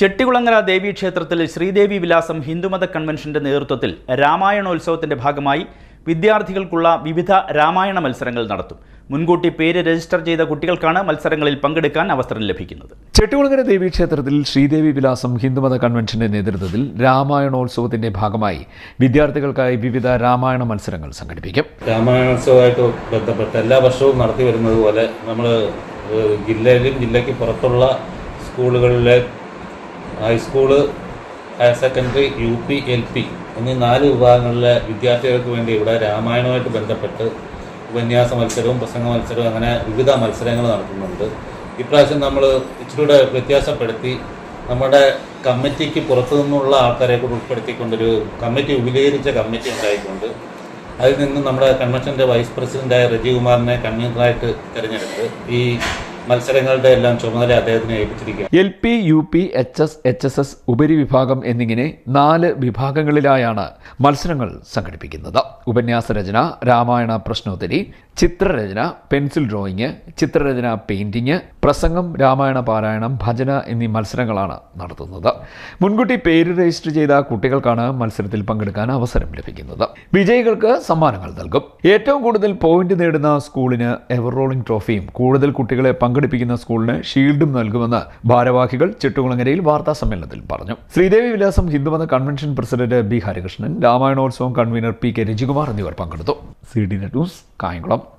ചെട്ടികുളങ്ങര ദേവീക്ഷേത്രത്തിൽ ശ്രീദേവി വിലാസം ഹിന്ദുമത കൺവെൻഷന്റെ നേതൃത്വത്തിൽ രാമായണോത്സവത്തിന്റെ ഭാഗമായി വിദ്യാർത്ഥികൾക്കുള്ള വിവിധ രാമായണ മത്സരങ്ങൾ നടത്തും. മുൻകൂട്ടി പേര് രജിസ്റ്റർ ചെയ്ത കുട്ടികൾക്കാണ് മത്സരങ്ങളിൽ പങ്കെടുക്കാൻ അവസരം ലഭിക്കുന്നത്. ചെട്ടികുളങ്ങര ദേവീക്ഷേത്രത്തിൽ ശ്രീദേവി വിലാസം ഹിന്ദുമത കൺവെൻഷന്റെ നേതൃത്വത്തിൽ രാമായണോത്സവത്തിന്റെ ഭാഗമായി വിദ്യാർത്ഥികൾക്കായി വിവിധ രാമായണ മത്സരങ്ങൾ സംഘടിപ്പിക്കും. രാമായണോത്സവമായിട്ട് ബന്ധപ്പെട്ട് എല്ലാ വർഷവും നടത്തി വരുന്നത് പോലെ നമ്മൾ ജില്ലയിലും ജില്ലയ്ക്ക് പുറത്തുള്ള സ്കൂളുകളിലെ high school higher secondary U P L P എന്നീ നാല് വിഭാഗങ്ങളിലെ വിദ്യാർത്ഥികൾക്ക് വേണ്ടി ഇവിടെ രാമായണവുമായിട്ട് ബന്ധപ്പെട്ട് ഉപന്യാസ മത്സരവും പ്രസംഗ മത്സരവും അങ്ങനെ വിവിധ മത്സരങ്ങൾ നടത്തുന്നുണ്ട്. ഇപ്രാവശ്യം നമ്മൾ ഇച്ചിരിയുടെ വ്യത്യാസപ്പെടുത്തി നമ്മുടെ കമ്മിറ്റിക്ക് പുറത്തു നിന്നുള്ള ആൾക്കാരെ കൂടി ഉൾപ്പെടുത്തിക്കൊണ്ടൊരു കമ്മിറ്റി വിപുലീകരിച്ച കമ്മിറ്റി ഉണ്ടായിക്കൊണ്ട് അതിൽ നിന്ന് നമ്മുടെ കൺവെൻഷന്റെ വൈസ് പ്രസിഡന്റായ റജികുമാറിനെ കൺവീനറായിട്ട് തിരഞ്ഞെടുത്ത് ഈ മത്സരങ്ങളുടെ എല്ലാം ചുമതല അദ്ദേഹത്തിന് ഏൽപ്പിച്ചിരിക്കുക L P U P H S H S S ഉപരിവിഭാഗം എന്നിങ്ങനെ നാല് വിഭാഗങ്ങളിലായാണ് മത്സരങ്ങൾ സംഘടിപ്പിക്കുന്നത്. ഉപന്യാസ രചന രാമായണ പ്രശ്നോത്തരി ചിത്രരചന പെൻസിൽ ഡ്രോയിങ് ചിത്രരചന പെയിന്റിങ് പ്രസംഗം രാമായണ പാരായണം ഭജന എന്നീ മത്സരങ്ങളാണ് നടത്തുന്നത്. മുൻകൂട്ടി പേര് രജിസ്റ്റർ ചെയ്ത കുട്ടികൾക്കാണ് മത്സരത്തിൽ പങ്കെടുക്കാൻ അവസരം ലഭിക്കുന്നത്. വിജയികൾക്ക് സമ്മാനങ്ങൾ നൽകും. ഏറ്റവും കൂടുതൽ പോയിന്റ് നേടുന്ന സ്കൂളിന് എവർ റോളിംഗ് ട്രോഫിയും കൂടുതൽ കുട്ടികളെ പങ്കെടുപ്പിക്കുന്ന സ്കൂളിന് ഷീൽഡും നൽകുമെന്ന് ഭാരവാഹികൾ ചെട്ടുകുളങ്ങരയിൽ വാർത്താ സമ്മേളനത്തിൽ പറഞ്ഞു. ശ്രീദേവി വിലാസം ഹിന്ദുമത കൺവെൻഷൻ പ്രസിഡന്റ് ബി ഹരികൃഷ്ണൻ രാമായണോത്സവം കൺവീനർ പി കെ രജികുമാർ എന്നിവർ പങ്കെടുത്തു. C D news Kayamkulam.